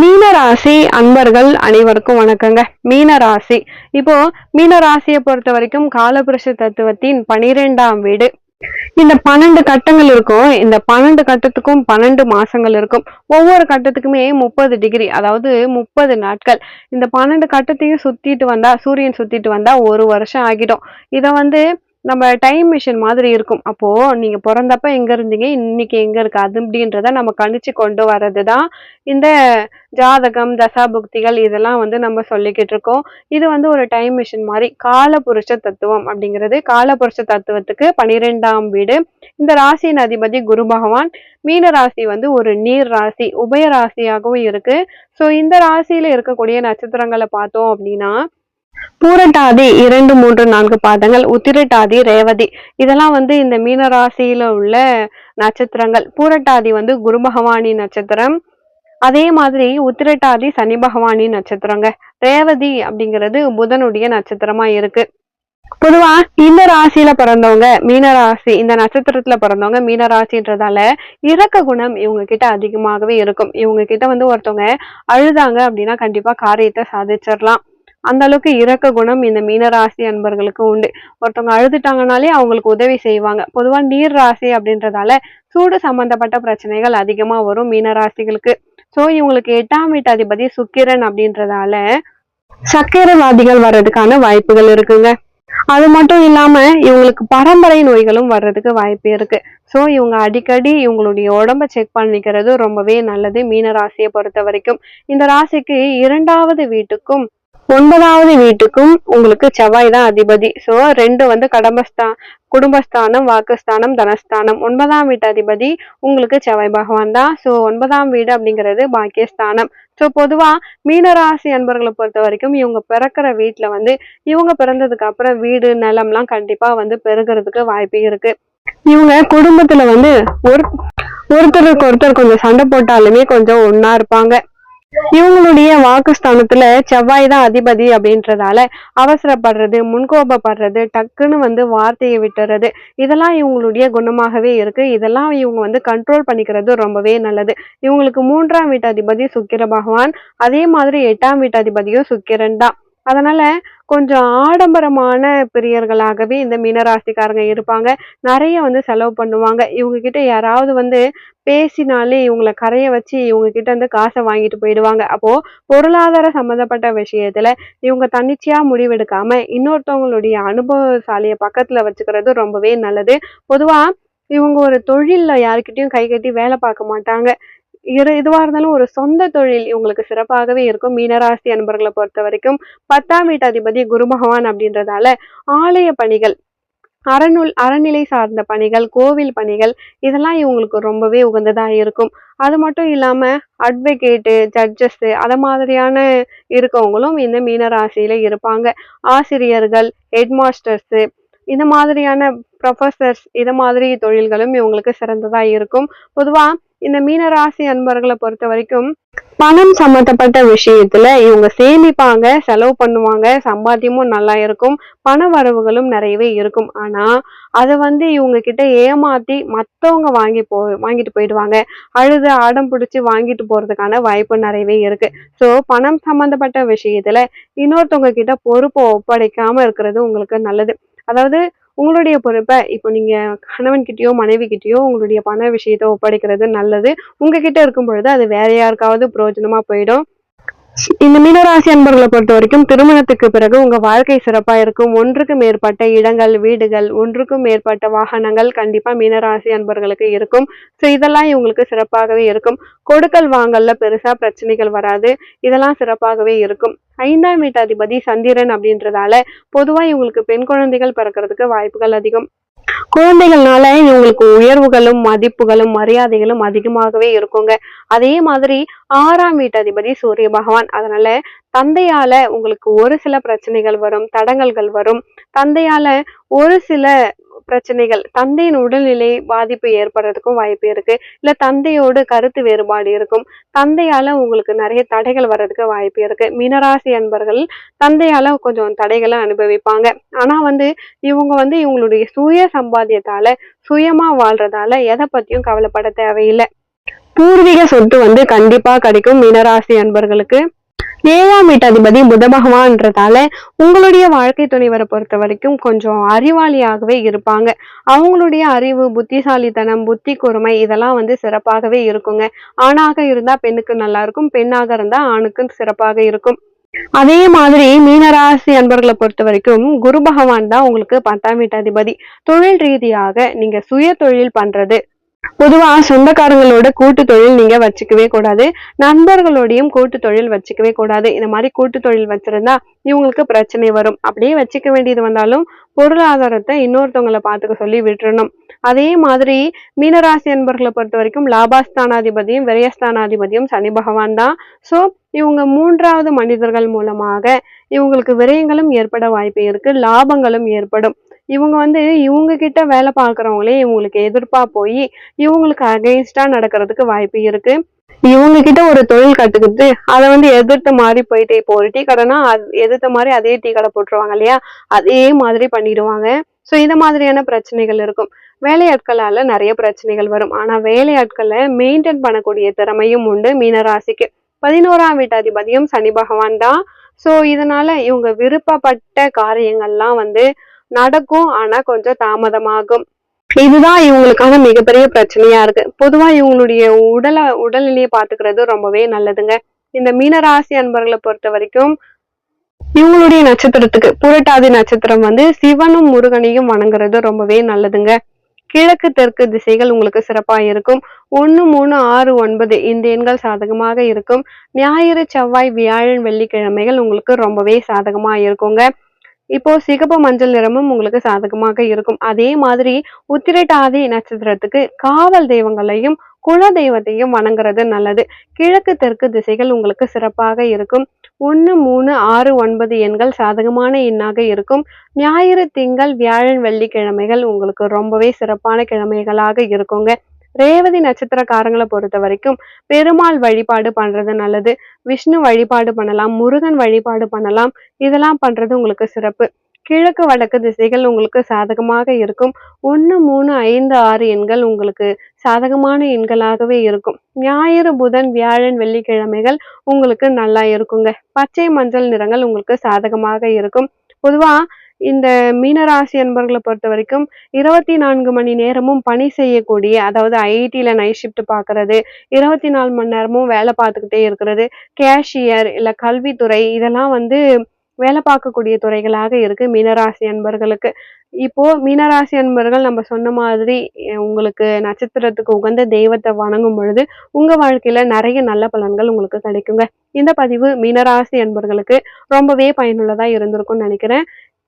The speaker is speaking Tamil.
மீனராசி அன்பர்கள் அனைவருக்கும் வணக்கங்க. மீனராசி. இப்போ மீனராசியை பொறுத்த வரைக்கும் காலபுருஷ தத்துவத்தின் பனிரெண்டாம் வீடு. இந்த பன்னெண்டு கட்டங்கள் இருக்கும். இந்த பன்னெண்டு கட்டத்துக்கும் பன்னெண்டு மாசங்கள் இருக்கும். ஒவ்வொரு கட்டத்துக்குமே முப்பது டிகிரி அதாவது முப்பது நாட்கள். இந்த பன்னெண்டு கட்டத்தையும் சுத்திட்டு வந்தா சூரியன் சுத்திட்டு வந்தா ஒரு வருஷம் ஆகிடும். இதை வந்து நம்ம டைம் மிஷின் மாதிரி இருக்கும். அப்போது நீங்கள் பிறந்தப்ப எங்கே இருந்தீங்க? இன்னைக்கு எங்கே இருக்கு? அது அப்படின்றத நம்ம கணிச்சு கொண்டு வர்றதுதான் இந்த ஜாதகம் தசாபுக்திகள் இதெல்லாம் வந்து நம்ம சொல்லிக்கிட்டு இருக்கோம். இது வந்து ஒரு டைம் மிஷின் மாதிரி காலபுருஷ தத்துவம் அப்படிங்கிறது. காலபுருஷ தத்துவத்துக்கு பனிரெண்டாம் வீடு. இந்த ராசியின் அதிபதி குரு பகவான். மீன ராசி வந்து ஒரு நீர் ராசி உபய ராசியாகவும் இருக்கு. ஸோ இந்த ராசியில இருக்கக்கூடிய நட்சத்திரங்களை பார்த்தோம் அப்படின்னா பூரட்டாதி இரண்டு மூன்று நான்கு பாதங்கள் உத்திரட்டாதி ரேவதி. இதெல்லாம் வந்து இந்த மீனராசியில உள்ள நட்சத்திரங்கள். பூரட்டாதி வந்து குரு பகவானி நட்சத்திரம். அதே மாதிரி உத்திரட்டாதி சனி பகவானி நட்சத்திரங்க. ரேவதி அப்படிங்கிறது புதனுடைய நட்சத்திரமா இருக்கு. பொதுவா இந்த ராசியில பிறந்தவங்க மீனராசி இந்த நட்சத்திரத்துல பிறந்தவங்க மீனராசின்றதால இரக்க குணம் இவங்க கிட்ட அதிகமாகவே இருக்கும். இவங்க கிட்ட வந்து ஒருத்தவங்க அழுதாங்க அப்படின்னா கண்டிப்பா காரியத்தை சாதிச்சிடலாம். அந்த அளவுக்கு இரக்க குணம் இந்த மீனராசி அன்பர்களுக்கு உண்டு. ஒருத்தவங்க அழுதுட்டாங்கனாலே அவங்களுக்கு உதவி செய்வாங்க. பொதுவாக நீர் ராசி அப்படின்றதால சூடு சம்பந்தப்பட்ட பிரச்சனைகள் அதிகமாக வரும் மீனராசிகளுக்கு ஸோ இவங்களுக்கு எட்டாம் வீட்டு அதிபதி சுக்கிரன் அப்படின்றதால சக்கரவாதிகள் வர்றதுக்கான வாய்ப்புகள் இருக்குங்க. அது மட்டும் இல்லாம இவங்களுக்கு பரம்பரை நோய்களும் வர்றதுக்கு வாய்ப்பு இருக்கு. சோ இவங்க அடிக்கடி இவங்களுடைய உடம்ப செக் பண்ணிக்கிறது ரொம்பவே நல்லது மீன ராசியை பொறுத்த வரைக்கும் இந்த ராசிக்கு இரண்டாவது வீட்டுக்கும் ஒன்பதாவது வீட்டுக்கும் உங்களுக்கு செவ்வாய் தான் அதிபதி. ஸோ ரெண்டு வந்து கடம்பஸ்தா குடும்பஸ்தானம் வாக்குஸ்தானம் தனஸ்தானம். ஒன்பதாம் வீட்டு அதிபதி உங்களுக்கு செவ்வாய் பகவான் தான். ஸோ ஒன்பதாம் வீடு அப்படிங்கிறது பாக்கியஸ்தானம். ஸோ பொதுவாக மீனராசி அன்பர்களை பொறுத்த வரைக்கும் இவங்க பிறக்கிற வீட்டில் வந்து இவங்க பிறந்ததுக்கு அப்புறம் வீடு நிலம்லாம் கண்டிப்பாக வந்து பெருகிறதுக்கு வாய்ப்பு இருக்கு. இவங்க குடும்பத்துல வந்து ஒரு ஒருத்தருக்கு ஒருத்தர் கொஞ்சம் சண்டை போட்டாலுமே கொஞ்சம் ஒன்னா இருப்பாங்க. இவங்களுடைய வாக்குஸ்தானத்துல செவ்வாய் தான் அதிபதி அப்படின்றதால அவசரப்படுறது முன்கோபப்படுறது டக்குன்னு வந்து வார்த்தையை விட்டுறது இதெல்லாம் இவங்களுடைய குணமாகவே இருக்கு. இதெல்லாம் இவங்க வந்து கண்ட்ரோல் பண்ணிக்கிறது ரொம்பவே நல்லது. இவங்களுக்கு மூன்றாம் வீட்டு அதிபதி சுக்கிர பகவான் அதே மாதிரி எட்டாம் வீட்டு அதிபதியும் சுக்கிரன் தான். அதனால கொஞ்சம் ஆடம்பரமான பிரியர்களாகவே இந்த மீனராசிக்காரங்க இருப்பாங்க. நிறைய வந்து செலவு பண்ணுவாங்க. இவங்க கிட்ட யாராவது வந்து பேசினாலே இவங்களை கரைய வச்சு இவங்க கிட்ட காசை வாங்கிட்டு போயிடுவாங்க. அப்போ பொருளாதார சம்பந்தப்பட்ட விஷயத்துல இவங்க தன்னிச்சையா முடிவெடுக்காம இன்னொருத்தவங்களுடைய அனுபவசாலிய பக்கத்துல வச்சுக்கிறது ரொம்பவே நல்லது. பொதுவா இவங்க ஒரு தொழிலில் யாருக்கிட்டையும் கை கட்டி வேலை பார்க்க மாட்டாங்க. இரு இதுவாக இருந்தாலும் ஒரு சொந்த தொழில் இவங்களுக்கு சிறப்பாகவே இருக்கும். மீனராசி அன்பர்களை பொறுத்த வரைக்கும் பத்தாம் வீட்டு அதிபதி குரு பகவான் அப்படின்றதால ஆலய பணிகள் அறநூல் அறநிலை சார்ந்த பணிகள் கோவில் பணிகள் இதெல்லாம் இவங்களுக்கு ரொம்பவே உகந்ததாக இருக்கும். அது மட்டும் இல்லாமல் அட்வொகேட்டு ஜட்ஜஸ்ஸு அதை மாதிரியான இருக்கவங்களும் இந்த மீனராசியில் இருப்பாங்க. ஆசிரியர்கள் ஹெட்மாஸ்டர்ஸு இந்த மாதிரியான ப்ரொஃபசர்ஸ் இதை மாதிரி தொழில்களும் இவங்களுக்கு சிறந்ததாக இருக்கும். பொதுவாக இந்த மீனராசி அன்பர்களை பொறுத்த வரைக்கும் பணம் சம்பந்தப்பட்ட விஷயத்துல இவங்க சேமிப்பாங்க செலவு பண்ணுவாங்க சம்பாத்தியமும் நல்லா இருக்கும் பண வரவுகளும் நிறையவே இருக்கும். ஆனா அதை வந்து இவங்க கிட்ட ஏமாத்தி மத்தவங்க வாங்கி போ வாங்கிட்டு போயிடுவாங்க. அழுது ஆடம் பிடிச்சி வாங்கிட்டு போறதுக்கான வாய்ப்பு நிறையவே இருக்கு. ஸோ பணம் சம்பந்தப்பட்ட விஷயத்துல இன்னொருத்தவங்க கிட்ட பொறுப்பை ஒப்படைக்காம இருக்கிறது உங்களுக்கு நல்லது. அதாவது உங்களுடைய பொறுப்பை இப்போ நீங்கள் கணவன்கிட்டயோ மனைவிக்கிட்டேயோ மனைவி உங்களுடைய பண விஷயத்தை ஒப்படைக்கிறது நல்லது. உங்ககிட்ட இருக்கும் பொழுது அது வேற யாருக்காவது பிரயோஜனமாக போயிடும். இந்த மீனராசி அன்பர்களை பொறுத்த வரைக்கும் திருமணத்துக்கு பிறகு உங்க வாழ்க்கை சிறப்பா இருக்கும். ஒன்றுக்கு மேற்பட்ட இடங்கள் வீடுகள் ஒன்றுக்கும் மேற்பட்ட வாகனங்கள் கண்டிப்பா மீனராசி அன்பர்களுக்கு இருக்கும். ஸோ இதெல்லாம் இவங்களுக்கு சிறப்பாகவே இருக்கும். கொடுக்கல் வாங்கல்ல பெருசா பிரச்சனைகள் வராது. இதெல்லாம் சிறப்பாகவே இருக்கும். ஐந்தாம் வீட்டு அதிபதி சந்திரன் அப்படின்றதால பொதுவா இவங்களுக்கு பெண் குழந்தைகள் பிறக்கிறதுக்கு வாய்ப்புகள் அதிகம். குழந்தைகள்னால இவங்களுக்கு உயர்வுகளும் மதிப்புகளும் மரியாதைகளும் அதிகமாகவே இருக்குங்க. அதே மாதிரி ஆறாம் வீட்டு அதிபதி சூரிய பகவான். அதனால தந்தையால உங்களுக்கு ஒரு சில பிரச்சனைகள் வரும் தடங்கல்கள் வரும். தந்தையால ஒரு சில பிரச்சனைகள் தந்தையின் உடல்நிலை பாதிப்பு ஏற்படுறதுக்கும் வாய்ப்பு இருக்கு. இல்ல தந்தையோடு கருத்து வேறுபாடு இருக்கும். தந்தையால உங்களுக்கு நிறைய தடைகள் வர்றதுக்கு வாய்ப்பு இருக்கு. மீனராசி அன்பர்கள் தந்தையால கொஞ்சம் தடைகளை அனுபவிப்பாங்க. ஆனா வந்து இவங்க வந்து இவங்களுடைய சுய சம்பாத்தியத்தால சுயமா வாழ்றதால எதை பத்தியும் கவலைப்பட தேவையில்லை. பூர்வீக சொத்து வந்து கண்டிப்பா கிடைக்கும் மீனராசி அன்பர்களுக்கு. ஏழாம் வீட்டாதிபதி புத பகவான்றதால உங்களுடைய வாழ்க்கை துணைவரை பொறுத்த வரைக்கும் கொஞ்சம் அறிவாளியாகவே இருப்பாங்க. அவங்களுடைய அறிவு புத்திசாலித்தனம் புத்தி கூர்மை இதெல்லாம் வந்து சிறப்பாகவே இருக்குங்க. ஆணாக இருந்தா பெண்ணுக்கு நல்லா இருக்கும் பெண்ணாக இருந்தா ஆணுக்கு சிறப்பாக இருக்கும். அதே மாதிரி மீனராசி அன்பர்களை பொறுத்த வரைக்கும் குரு பகவான் தான் உங்களுக்கு பத்தாம் வீட்டாதிபதி. தொழில் ரீதியாக நீங்க சுய தொழில் பண்றது பொதுவா சொந்தக்காரங்களோட கூட்டு தொழில் நீங்க வச்சுக்கவே கூடாது. நண்பர்களோடையும் கூட்டு தொழில் வச்சுக்கவே கூடாது. இந்த மாதிரி கூட்டு தொழில் வச்சிருந்தா இவங்களுக்கு பிரச்சனை வரும். அப்படியே வச்சுக்க வேண்டியது வந்தாலும் பொருளாதாரத்தை இன்னொருத்தவங்களை பார்த்துக்க சொல்லி விட்டுறணும். அதே மாதிரி மீனராசி அன்பர்களை பொறுத்த வரைக்கும் லாபாஸ்தானாதிபதியும் விரயஸ்தானாதிபதியும் சனி பகவான் தான். ஸோ இவங்க மூன்றாவது மனிதர்கள் மூலமாக இவங்களுக்கு விரயங்களும் ஏற்பட வாய்ப்பு இருக்கு. லாபங்களும் ஏற்படும். இவங்க வந்து இவங்க கிட்ட வேலை பார்க்குறவங்களே இவங்களுக்கு எதிர்ப்பா போய் இவங்களுக்கு அகெயின்ஸ்டா நடக்கிறதுக்கு வாய்ப்பு இருக்கு. இவங்க கிட்ட ஒரு தொழில் கத்துக்கிட்டு அதை வந்து எதிர்த்த மாதிரி போயிட்டு இப்போ ஒரு டீ கடைனா அது எதிர்த்த மாதிரி அதே டீ கடை போட்டுருவாங்க இல்லையா? அதே மாதிரி பண்ணிடுவாங்க. ஸோ இந்த மாதிரியான பிரச்சனைகள் இருக்கும். வேலையாட்களால் நிறைய பிரச்சனைகள் வரும். ஆனால் வேலையாட்களை மெயின்டைன் பண்ணக்கூடிய திறமையும் உண்டு மீனராசிக்கு. பதினோராம் வீட்டாதிபதியும் சனி பகவான் தான். ஸோ இதனால இவங்க விருப்பப்பட்ட காரியங்கள்லாம் வந்து நடக்கும் ஆனா கொஞ்சம் தாமதமாகும். இதுதான் இவங்களுக்கான மிகப்பெரிய பிரச்சனையா இருக்கு. பொதுவா இவங்களுடைய உடலை உடல்நிலையை பாத்துக்கிறது ரொம்பவே நல்லதுங்க. இந்த மீனராசி அன்பர்களை பொறுத்த வரைக்கும் இவங்களுடைய நட்சத்திரத்துக்கு புரட்டாதி நட்சத்திரம் வந்து சிவனும் முருகனையும் வணங்குறது ரொம்பவே நல்லதுங்க. கிழக்கு தெற்கு திசைகள் உங்களுக்கு சிறப்பாக இருக்கும். ஒன்னு மூணு ஆறு ஒன்பது இந்த எண்கள் சாதகமாக இருக்கும். ஞாயிறு செவ்வாய் வியாழன் வெள்ளிக்கிழமைகள் உங்களுக்கு ரொம்பவே சாதகமாக இருக்குங்க. இப்போ சிகப்பு மஞ்சள் நிறமும் உங்களுக்கு சாதகமாக இருக்கும். அதே மாதிரி உத்திரட்டாதி நட்சத்திரத்துக்கு காவல் தெய்வங்களையும் குல தெய்வத்தையும் வணங்குறது நல்லது. கிழக்கு தெற்கு திசைகள் உங்களுக்கு சிறப்பாக இருக்கும். ஒன்று மூணு ஆறு ஒன்பது எண்கள் சாதகமான எண்ணாக இருக்கும். ஞாயிறு திங்கள் வியாழன் வெள்ளிக்கிழமைகள் உங்களுக்கு ரொம்பவே சிறப்பான கிழமைகளாக இருக்குங்க. ரேவதி நட்சத்திரக்காரங்களை பொறுத்த வரைக்கும் பெருமாள் வழிபாடு பண்றது நல்லது. விஷ்ணு வழிபாடு பண்ணலாம் முருகன் வழிபாடு பண்ணலாம். இதெல்லாம் பண்றது உங்களுக்கு சிறப்பு. கிழக்கு வடக்கு திசைகள் உங்களுக்கு சாதகமாக இருக்கும். ஒன்று மூணு ஐந்து ஆறு எண்கள் உங்களுக்கு சாதகமான எண்களாகவே இருக்கும். ஞாயிறு புதன் வியாழன் வெள்ளிக்கிழமைகள் உங்களுக்கு நல்லா இருக்குங்க. பச்சை மஞ்சள் நிறங்கள் உங்களுக்கு சாதகமாக இருக்கும். பொதுவா இந்த மீனராசி அன்பர்களை பொறுத்த வரைக்கும் இருபத்தி நான்கு மணி நேரமும் பணி செய்யக்கூடிய அதாவது ஐஐடியில் நைட் ஷிஃப்ட் பார்க்கறது இருபத்தி நாலு மணி நேரமும் வேலை பார்த்துக்கிட்டே இருக்கிறது கேஷியர் இல்லை கல்வித்துறை இதெல்லாம் வந்து வேலை பார்க்கக்கூடிய துறைகளாக இருக்கு மீனராசி அன்பர்களுக்கு. இப்போ மீனராசி அன்பர்கள் நம்ம சொன்ன மாதிரி உங்களுக்கு நட்சத்திரத்துக்கு உகந்த தெய்வத்தை வணங்கும் பொழுது உங்க வாழ்க்கையில நிறைய நல்ல பலன்கள் உங்களுக்கு கிடைக்குங்க. இந்த பதிவு மீனராசி அன்பர்களுக்கு ரொம்பவே பயனுள்ளதா இருந்திருக்கும்னு நினைக்கிறேன்.